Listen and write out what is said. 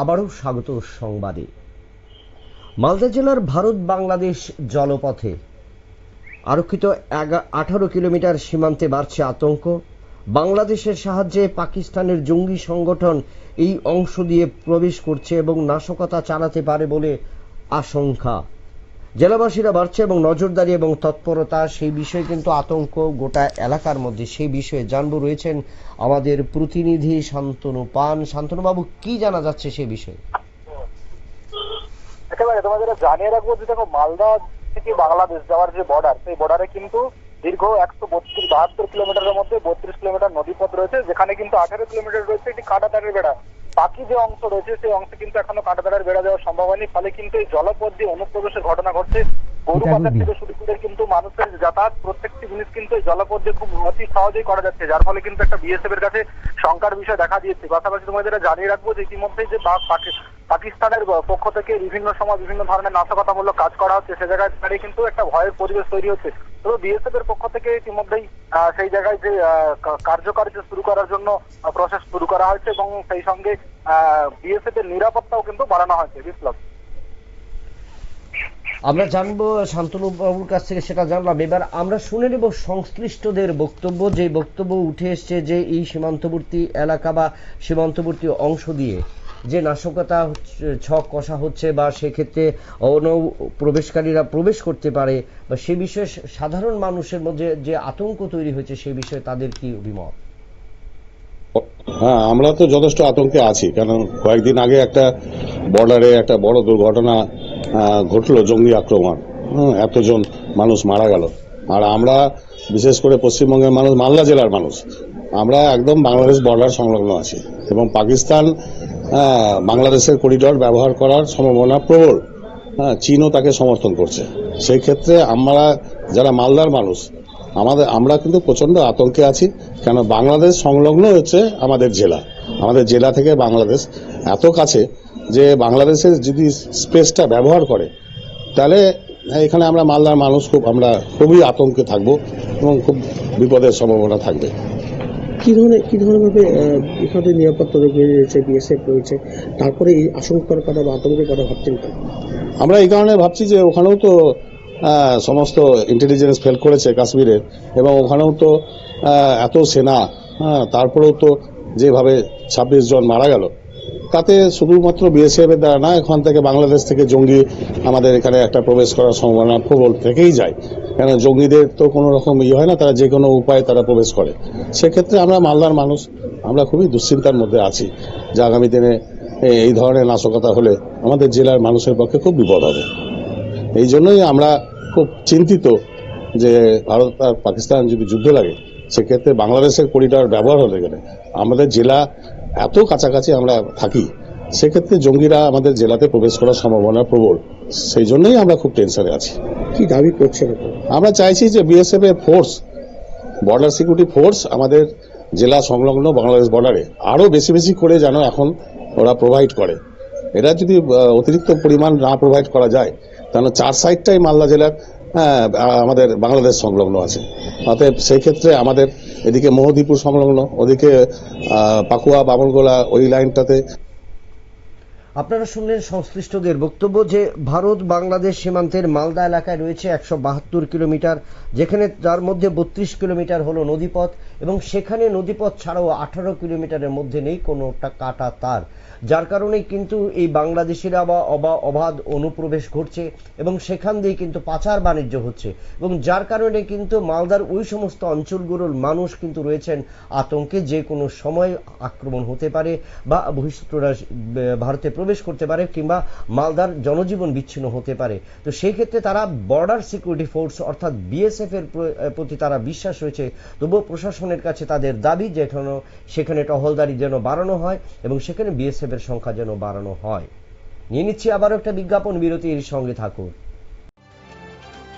আবারও স্বাগত সংবাদে। মালদা জেলার ভারত বাংলাদেশ জলপথে আরক্ষিত আঠারো কিলোমিটার সীমান্তে বাড়ছে আতঙ্ক। বাংলাদেশের সাহায্যে পাকিস্তানের জঙ্গি সংগঠন এই অংশ দিয়ে প্রবেশ করছে এবং নাশকতা চালাতে পারে বলে আশঙ্কা। জেলাবাসীরা বাড়ছে এবং নজরদারি এবং তৎপরতা, সেই বিষয়ে কিন্তু আতঙ্ক গোটা এলাকার মধ্যে। সেই বিষয়ে জানব রয়েছেন আমাদের প্রতিনিধি শান্তনু পান। শান্তনু বাবু কি জানা যাচ্ছে সেই বিষয়ে? তোমাদের জানিয়ে রাখব যে দেখো, মালদা থেকে বাংলাদেশ যাওয়ার যে বর্ডার সেই বর্ডারে কিন্তু দীর্ঘ একশো বত্রিশ, বাহাত্তর কিলোমিটারের মধ্যে বত্রিশ কিলোমিটার নদীপথ রয়েছে, যেখানে কিন্তু আঠারো কিলোমিটার রয়েছে একটি কাঁটাতারের বেড়া। বাকি যে অংশ রয়েছে সেই অংশে কিন্তু এখনও কাঁটাতারের বেড়া দেওয়া সম্ভব হয়নি ফলে কিন্তু এই জলপথ দিয়ে অনুপ্রবেশের ঘটনা ঘটছে। গরু পাচার থেকে শুরু করে কিন্তু মানুষের যাতায়াত প্রত্যেকটি জিনিস কিন্তু এই জলপথ দিয়ে খুব অতি সহজেই করা যাচ্ছে। যার ফলে কিন্তু একটা বিএসএফ এর কাছে শঙ্কার বিষয় দেখা দিয়েছে। পাশাপাশি তোমাদের জানিয়ে রাখব যে ইতিমধ্যেই যে পাকিস্তানের পক্ষ থেকে বিভিন্ন সময় বিভিন্ন ধরনের নাশকতামূলক কাজ করা হচ্ছে। সে জায়গায় কিন্তু একটা ভয়ের পরিবেশ তৈরি হচ্ছে। তবে বিএসএফ এর পক্ষ থেকে ইতিমধ্যেই সেই জায়গায় যে কার্যকারিতা শুরু করার জন্য প্রসেস শুরু করা হয়েছে এবং সেই সঙ্গে বিএসএফ এর নিরাপত্তাও কিন্তু বাড়ানো হয়েছে, বিপ্লব। আমরা জানব শান্তনু বাবুর কাছ থেকে সেটা জানলাম। এবার আমরা শুনে নেব সংশ্লিষ্টদের বক্তব্য, যে বক্তব্য উঠে এসছে যে এই সীমান্তবর্তী এলাকা বা সীমান্তবর্তী অংশ দিয়ে। যে নাশকতা ছক কষা হচ্ছে বা সেক্ষেত্রে অনুপ্রবেশকারীরা প্রবেশ করতে পারে, বা সে বিষয়ে সাধারণ মানুষের মধ্যে যে আতঙ্ক তৈরি হয়েছে সে বিষয়ে তাদের কি অভিমত? হ্যাঁ আমরা তো যথেষ্ট আতঙ্কে আছি কারণ কয়েকদিন আগে একটা বর্ডারে একটা বড় দুর্ঘটনা ঘটলো জঙ্গি আক্রমণ। এতজন মানুষ মারা গেল। আর আমরা, বিশেষ করে পশ্চিমবঙ্গের মানুষ, মালদা জেলার মানুষ, আমরা একদম বাংলাদেশ বর্ডার সংলগ্ন আছি এবং পাকিস্তান বাংলাদেশের করিডর ব্যবহার করার সম্ভাবনা প্রবল। হ্যাঁ চীনও তাকে সমর্থন করছে। সেই ক্ষেত্রে আমরা যারা মালদার মানুষ, আমাদের, আমরা কিন্তু প্রচণ্ড আতঙ্কে আছি, কেন বাংলাদেশ সংলগ্ন হচ্ছে আমাদের জেলা। আমাদের জেলা থেকে বাংলাদেশ এত কাছে যে বাংলাদেশের যদি স্পেসটা ব্যবহার করে, তাহলে এখানে আমরা মালদার মানুষ খুব, আমরা খুবই আতঙ্কে থাকব এবং খুব বিপদের সম্ভাবনা থাকবে। কি ধরনের কি ধরনের ভাবে আহ, এখানে নিরাপত্তা রয়েছে বিএসএফ রয়েছে তারপরে এই আশঙ্কার কথা বা আতঙ্কের কথা ভাবছেন আমরা এই কারণে ভাবছি যে ওখানেও তো সমস্ত ইন্টেলিজেন্স ফেল করেছে কাশ্মীরে এবং ওখানেও তো এত সেনা হ্যাঁ তারপরেও তো যেভাবে ছাব্বিশ জন মারা গেল তাতে শুধুমাত্র বিএসএফ এর দ্বারা না এখান থেকে বাংলাদেশ থেকে জঙ্গি আমাদের এখানে একটা প্রবেশ করার সম্ভাবনা প্রবল থেকেই যায়। কেন জঙ্গিদের তো কোনো রকম ইয়ে হয় না, তারা যে কোনো উপায়ে তারা প্রবেশ করে। সেক্ষেত্রে আমরা মালদার মানুষ, আমরা খুবই দুশ্চিন্তার মধ্যে আছি যে আগামী দিনে এই ধরনের নাশকতা হলে আমাদের জেলার মানুষের পক্ষে খুব বিপদ হবে। এই জন্যই আমরা খুব চিন্তিত যে ভারত আর পাকিস্তান যদি যুদ্ধ লাগে, সেক্ষেত্রে বাংলাদেশের করিডর ব্যবহার হলে গেলে আমাদের জেলা এত কাছাকাছি আমরা থাকি, সেক্ষেত্রে জঙ্গিরা আমাদের জেলাতে প্রবেশ করার সম্ভাবনা প্রবল। সেই জন্যই আমরা খুব টেনশনে আছি। কি দাবি করছেন আমরা চাইছি যে বিএসএফ এর ফোর্স বর্ডার সিকিউরিটি ফোর্স আমাদের জেলা সংলগ্ন বাংলাদেশ বর্ডারে আরও বেশি বেশি করে যেন এখন ওরা প্রোভাইড করে। এরা যদি অতিরিক্ত পরিমাণ না প্রোভাইড করা যায়, তাহলে চার সাইডটাই মালদা জেলার আমাদের বাংলাদেশ সংলগ্ন আছে। অতএব সেই ক্ষেত্রে আমাদের এদিকে মোহদীপুর সংলগ্ন, ওদিকে পাকুয়া বামনগোলা ওই লাইনটাতে আপনারা শুনলেন সংশ্লিষ্টদের বক্তব্য যে ভারত বাংলাদেশ সীমান্তের মালদা এলাকায় রয়েছে একশো বাহাত্তর কিলোমিটার, যেখানে তার মধ্যে বত্রিশ কিলোমিটার হলো নদীপথ। এবং সেখানে নদীপথ ছাড়াও আঠারো কিলোমিটারের মধ্যে নেই কোনো কাটা তার। যার কারণে কিন্তু এই বাংলাদেশিরা বা অবা, অবাধ অনুপ্রবেশ ঘটছে এবং সেখান দিয়ে কিন্তু পাচার বাণিজ্য হচ্ছে। এবং যার কারণে কিন্তু মালদার ওই সমস্ত অঞ্চলগুলোর মানুষ কিন্তু রয়েছেন আতঙ্কে যে কোনো সময় আক্রমণ হতে পারে বা বহিষ্ঠরা ভারতে প্রবেশ করতে পারে কিংবা মালদার জনজীবন বিচ্ছিন্ন হতে পারে। তো সেই ক্ষেত্রে তারা বর্ডার সিকিউরিটি ফোর্স অর্থাৎ বিএসএফ এর প্রতি তারা বিশ্বাস রয়েছে। তবুও প্রশাসনের কাছে তাদের দাবি যেখানে সেখানে টহলদারি যেন বাড়ানো হয় এবং সেখানে বিএসএফ এর সংখ্যা যেন বাড়ানো হয়। নিয়ে নিচ্ছি আবারও একটা বিজ্ঞাপন, বিরতির সঙ্গে থাকুন।